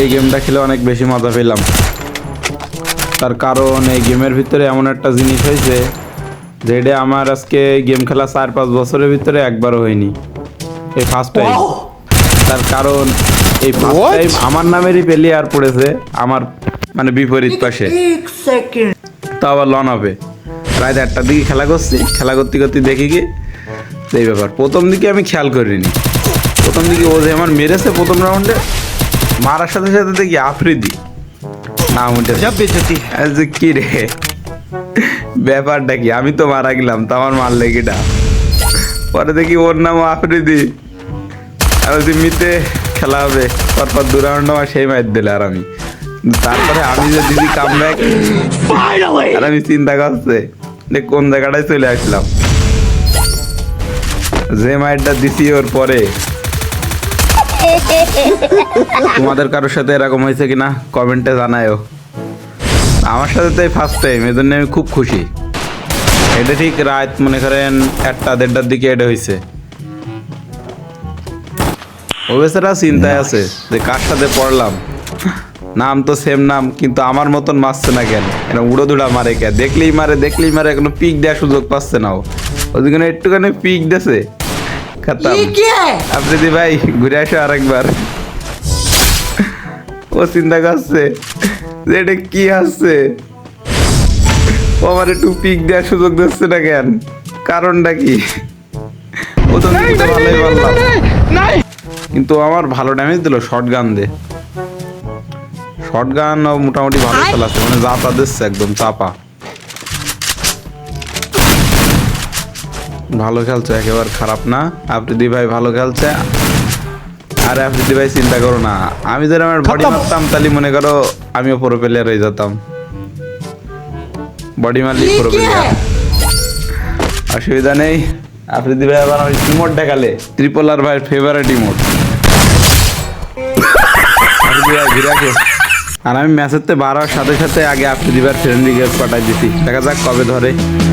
এই গেমটা খেলে অনেক বেশি মজা পেলাম। তার কারণ এই গেমের ভিতরে এমন একটা জিনিস হয়েছে যেটা আমার আজকে গেম খেলা চার পাঁচ বছরের ভিতরে একবারও হয়নি। এই ফার্স্ট টাইম তার কারণ এই ফার্স্ট টাইম আমার নামেরই প্লেয়ার পড়েছে আমার মানে বিপরীত পাশে। তা আবার লন হবে। প্রায় একটার দিকে খেলা করছি খেলা করতে করতে দেখি কি এই ব্যাপার। প্রথম দিকে আমি খেয়াল করিনি। প্রথম দিকে ও যে আমার মেরেছে প্রথম রাউন্ডে মারার সাথে সাথে দেখি আফ্রিদি। নাম উঠে কি রে? ব্যাপারটা কি? আমি তো মারা গেলাম তো আমার মার লেগেটা পরে দেখি ওর নাম আফ্রিদি। আর মিতে খেলা হবে। পরপর দু রাউন্ড আমার সেই মার দিলে আর আমি। তারপরে আমি যে দিদি কাম ব্যাক আর আমি চিন্তা করছে যে কোন জায়গাটায় চলে আসলাম। যে মায়েরটা দিছি ওর পরে। তোমাদের কারোর সাথে এরকম হয়েছে কিনা? কমেন্টে জানায়ও। আমার সাথে তো এই ফার্স্ট টাইম এই জন্য আমি খুব খুশি। এটা ঠিক রাত, মনে করেন, একটা দেড়টার দিকে এটা হয়েছে। ও বেচারা চিন্তায় আছে যে কার সাথে পড়লাম। নাম তো সেম নাম, কিন্তু আমার মতন মারছে না কেন? কেন উড়ো দুড়া মারে কে দেখলেই মারে দেখলেই মারে এখনও পিক দেওয়ার সুযোগ পাচ্ছে না ও। ওদিকে একটুখানি পিক দেছে খতম। আফ্রিদি ভাই ঘুরে আসো আরেকবার। ও চিন্তা করছে যে এটা কি আছে? ও আমার একটু পিক দেওয়ার সুযোগ দিচ্ছে না কেন? কারণটা কি? ও তো ভালোই বললাম। কিন্তু আমার ভালো ড্যামেজ দিল শর্ট গান দে শর্ট গান মোটামুটি ভালো চালাচ্ছে মানে যা পাচ্ছে একদম চাপা। ভালো খেলছে একেবারে খারাপ না। আফ্রিদি ভাই ভালো খেলছে। আর আফ্রিদি ভাই চিন্তা করো না। আমি যদি আমার বডি মারতাম তাহলে মনে করো আমিও পুরো প্লেয়ার হয়ে যেতাম। বডি মারলি পুরো প্লেয়ার অসুবিধা নেই। আফ্রিদি ভাই আবার আমি রিমোট দেখালে। ত্রিপল আর ভাই ফেভারিট রিমোট আর আমি ম্যাচের তে বাড়ার সাথে সাথে আগে আফ্রিদি ভাই ফ্রেন্ড রিকোয়েস্ট পাঠাই দিছি। দেখা যাক কবে ধরে।